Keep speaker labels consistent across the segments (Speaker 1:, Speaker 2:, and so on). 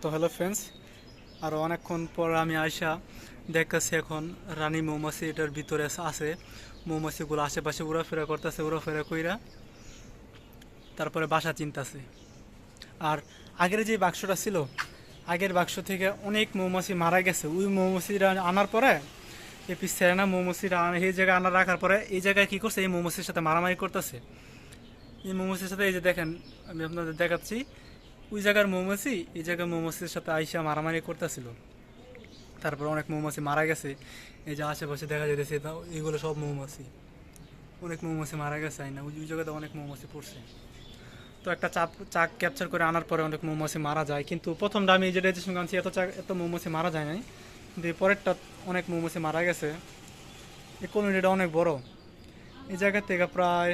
Speaker 1: তো hello friends আর অনেকক্ষণ পর আমি আইসা দেখতেছি এখন রানী মৌমাছি এটার ভিতরে আছে। মৌমাছিগুলো আশেপাশে ঘোরাফেরা করতেছে ঘোরাফেরা কইরা তারপরে বাসা চিনতাছে। আর আগের যে বাক্সটা ছিল, আগের বাক্স থেকে অনেক মৌমাছি মারা গেছে। ওই মৌমাছিরা আনার পরে, এই সেরেনা মৌমাছিরা আনা- এই জায়গায় আনার রাখার পরে এই জায়গায় কী করছে? এই মৌমাছির সাথে মারামারি করতেছে। এই মৌমাছির সাথে এই যে দেখেন, আমি আপনাদের দেখাচ্ছি ওই জায়গার মৌমাছি, এই জায়গার মৌমাছির সাথে আইসা মারামারি করতেছিল। তারপর অনেক মৌমাছি মারা গেছে। এই যে আশেপাশে দেখা যেতেছে এগুলো সব মৌমাছি। অনেক মৌমাছি মারা গেছে, আইনা। ওই ওই জায়গাতে অনেক মৌমাছি পড়ছে। তো একটা চাপ, চাক ক্যাপচার করে আনার পরে অনেক মৌমাছি মারা যায়। কিন্তু প্রথমটা আমি যেটা রেজিস্ট্রেশন আনছি এত চাক, এত মৌমাছি মারা যায় নাই। কিন্তু এই পরেরটা অনেক মৌমাছি মারা গেছে। এই কমিউনিটিটা অনেক বড়। এই জায়গা থেকে প্রায়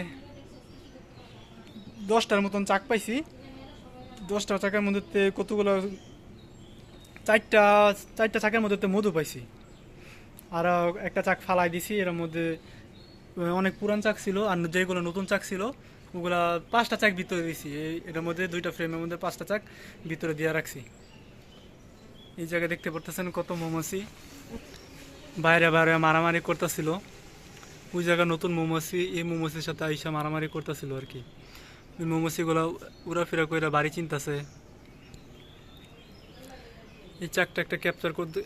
Speaker 1: দশটার মতন চাক পাইছি। দশটা চাকের মধ্যে কতগুলো, চারটা চারটা চাকের মধ্যে মধু পাইছি। আর একটা চাক ফালাই দিছি, এর মধ্যে অনেক পুরান চাক ছিল, আর যেগুলো নতুন চাক ছিল, ওগুলা পাঁচটা চাক ভিতরে দিছি। এটার মধ্যে দুইটা ফ্রেমের মধ্যে পাঁচটা চাক ভিতরে দিয়ে রাখছি। এই জায়গায় দেখতে পারতেছেন কত মৌমাছি। বাইরে বাইরে মারামারি করতেছিল। ওই জায়গায় নতুন মৌমাছি, এই মৌমাছির সাথে আইসা মারামারি করতেছিল আর কি। মৌমাছিগুলো উড়াফেরা বাড়ি এই চাকটা একটা ক্যাপচার করতে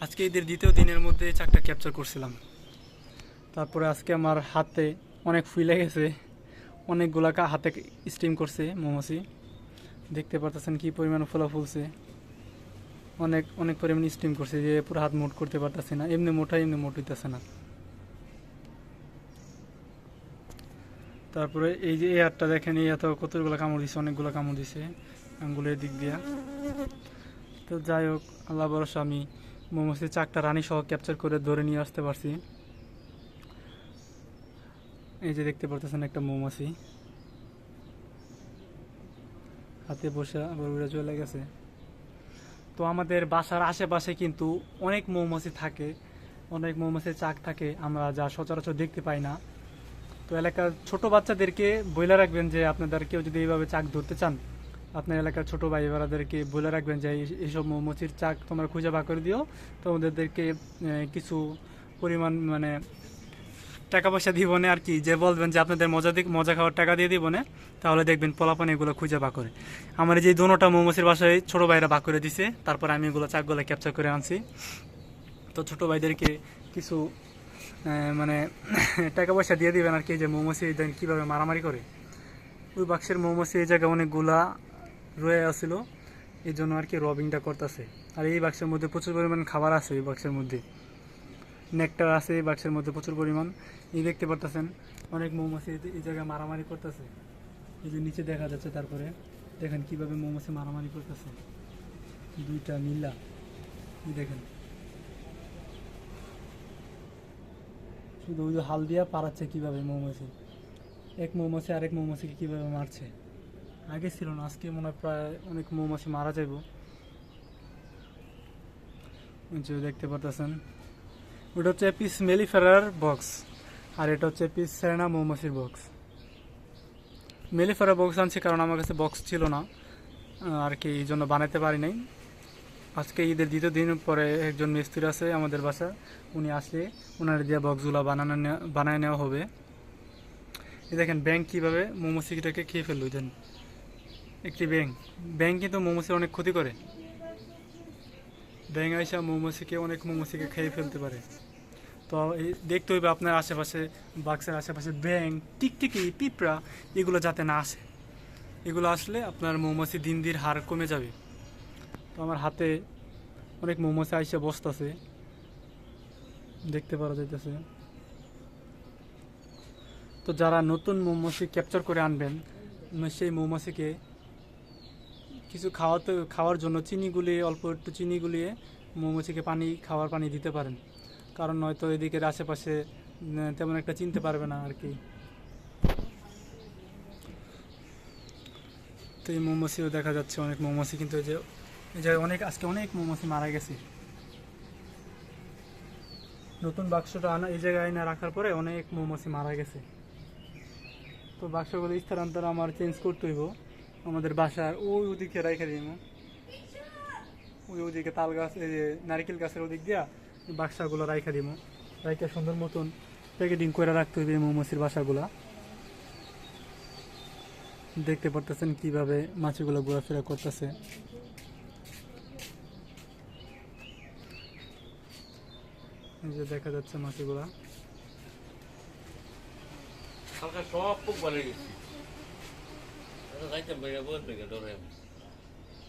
Speaker 1: আজকে ঈদের দ্বিতীয় দিনের মধ্যে চাকটা ক্যাপচার করছিলাম। তারপরে আজকে আমার হাতে অনেক ফুলে গেছে অনেকগুলা হাতে স্টিম করছে মৌমাছি। দেখতে পারতেছেন কি পরিমাণ ফোলা ফুলছে। অনেক অনেক পরিমাণ স্টিম করছে যে পুরো হাত মোট করতে পারতেছে না। এমনি মোটা এমনি মোট হইতেছে না। তারপরে এই যে এই হাতটা দেখেন, এই এত কতগুলো কামড় দিছে, অনেকগুলো কামড় দিছে আঙ্গুলের দিক দিয়া। তো যাই হোক, আল্লাহ ভরসা, আমি মৌমাছির চাকটা রানী সহ ক্যাপচার করে ধরে নিয়ে আসতে পারছি। এই যে দেখতে পারতেছেন একটা মৌমাছি হাতে বসে আবার উড়ে চলে গেছে। তো আমাদের বাসার আশেপাশে কিন্তু অনেক মৌমাছি থাকে, অনেক মৌমাছির চাক থাকে, আমরা যা সচরাচর দেখতে পাই না। তো এলাকার ছোট বাচ্চাদেরকে বলে রাখবেন যে আপনাদের কেউ যদি এইভাবে চাক ধরতে চান, আপনার এলাকার ছোট ভাই বোনেদেরকে বলে রাখবেন যে এইসব মৌমাছির চাক তোমরা খুঁজে বা করে দিও। তো ওদেরকে কিছু পরিমাণ মানে টাকা পয়সা দিব না আর কি, যে বলবেন যে আপনাদের মজা দিক, মজা খাওয়ার টাকা দিয়ে দিব না, তাহলে দেখবেন পোলাপান এগুলো খুঁজে বা করে। আমার এই যে দোনোটা মৌমাছির বাসায় ছোট ভাইরা বা করে দিছে, তারপর আমি এগুলো চাকগুলো ক্যাপচার করে আনছি। তো ছোট ভাইদেরকে কিছু মানে টাকা পয়সা দিয়ে দিবেন আর কি যে মৌমাছি দেখেন কীভাবে মারামারি করে। ওই বাক্সের মৌমাছি এই জায়গায় অনেক অনেকগুলা রয়ে আসছিল এই জন্য আর কি রবিংটা করতেছে। আর এই বাক্সের মধ্যে প্রচুর পরিমাণ খাবার আছে এই বাক্সের মধ্যে। নেকটার আছে এই বাক্সের মধ্যে প্রচুর পরিমাণ। এই দেখতে পারতেছেন, অনেক মৌমাছি এই- এই জায়গায় মারামারি করতেছে। এই যে নিচে দেখা যাচ্ছে তারপরে, দেখেন কীভাবে মৌমাছি মারামারি করতেছে। দুইটা নীলা দেখেন। শুধু ওই যে হাল দিয়া পারাচ্ছে কীভাবে মৌমাছি? এক মৌমাছি আরেক মৌমাছিকে কীভাবে মারছে? আগে ছিল না, আজকে মনে হয় প্রায় অনেক মৌমাছি মারা যাইব। যে দেখতে পারতেছেন। ওটা হচ্ছে পিস মেলিফেরার বক্স, আর এটা হচ্ছে পিস সেরেনা মৌমাছির বক্স। মেলিফেরা বক্স আনছি কারণ আমার কাছে বক্স ছিল না আর কি এই জন্য বানাতে পারি নাই। আজকে ঈদের দ্বিতীয় দিন পরে একজন মিস্ত্রি আছে আমাদের বাসা। উনি আসলে ওনার দিয়ে বক্সগুলো বানানো বানায় নেওয়া হবে। এই দেখেন ব্যাংক কীভাবে মৌমাছিটাকে খেয়ে ফেলল দেন। একটি ব্যাং ব্যাং কিন্তু মৌমাছির অনেক ক্ষতি করে। ব্যাং আইসা মৌমাছিকে অনেক মৌমাছিকে খেয়ে ফেলতে পারে। তো এই দেখতে হইবে আপনার আশেপাশে, বাক্সের আশেপাশে ব্যাং টিকটিকি, পিঁপড়া, এগুলো যাতে না আসে। এগুলো আসলে আপনার মৌমাছি দিন দিন হার কমে যাবে। তো আমার হাতে অনেক মৌমাছি আইসা বসতেছে। দেখতে পারা যাইতেছে। তো যারা নতুন মৌমাছি ক্যাপচার করে আনবেন সেই মৌমাছিকে কিছু খাওয়াতে, খাওয়ার জন্য চিনি গুলিয়ে, অল্প একটু চিনি গুলিয়ে মৌমাছিকে পানি, খাওয়ার পানি দিতে পারেন। কারণ নয়তো এদিকের আশেপাশে তেমন একটা চিনতে পারবে না আর কি। তো এই মৌমাছিও দেখা যাচ্ছে, অনেক মৌমাছি কিন্তু এই যে যে অনেক, আজকে অনেক মৌমাছি মারা গেছে। নতুন বাক্সটা আনা, এই জায়গায় এনে রাখার পরে অনেক মৌমাছি মারা গেছে। তো বাক্সগুলো স্থানান্তর আমার চেঞ্জ করতে হইব। আমাদের বাসার ওই ওদিকে রাইখা দিই ওই ওদিকে তাল গাছ, এই যে নারকেল গাছের ওদিক দিয়া বাক্সাগুলো রাইখা দিব। রাইখা সুন্দর মতন প্যাকেটিং করে রাখতে হইবে মৌমাছির বাসাগুলা। দেখতে পারতেছেন কীভাবে মাছিগুলো ঘোরাফেরা করতেছে। যে দেখা যাচ্ছে মাছিগুলা
Speaker 2: হালকা সব পোক বানিয়ে গেছি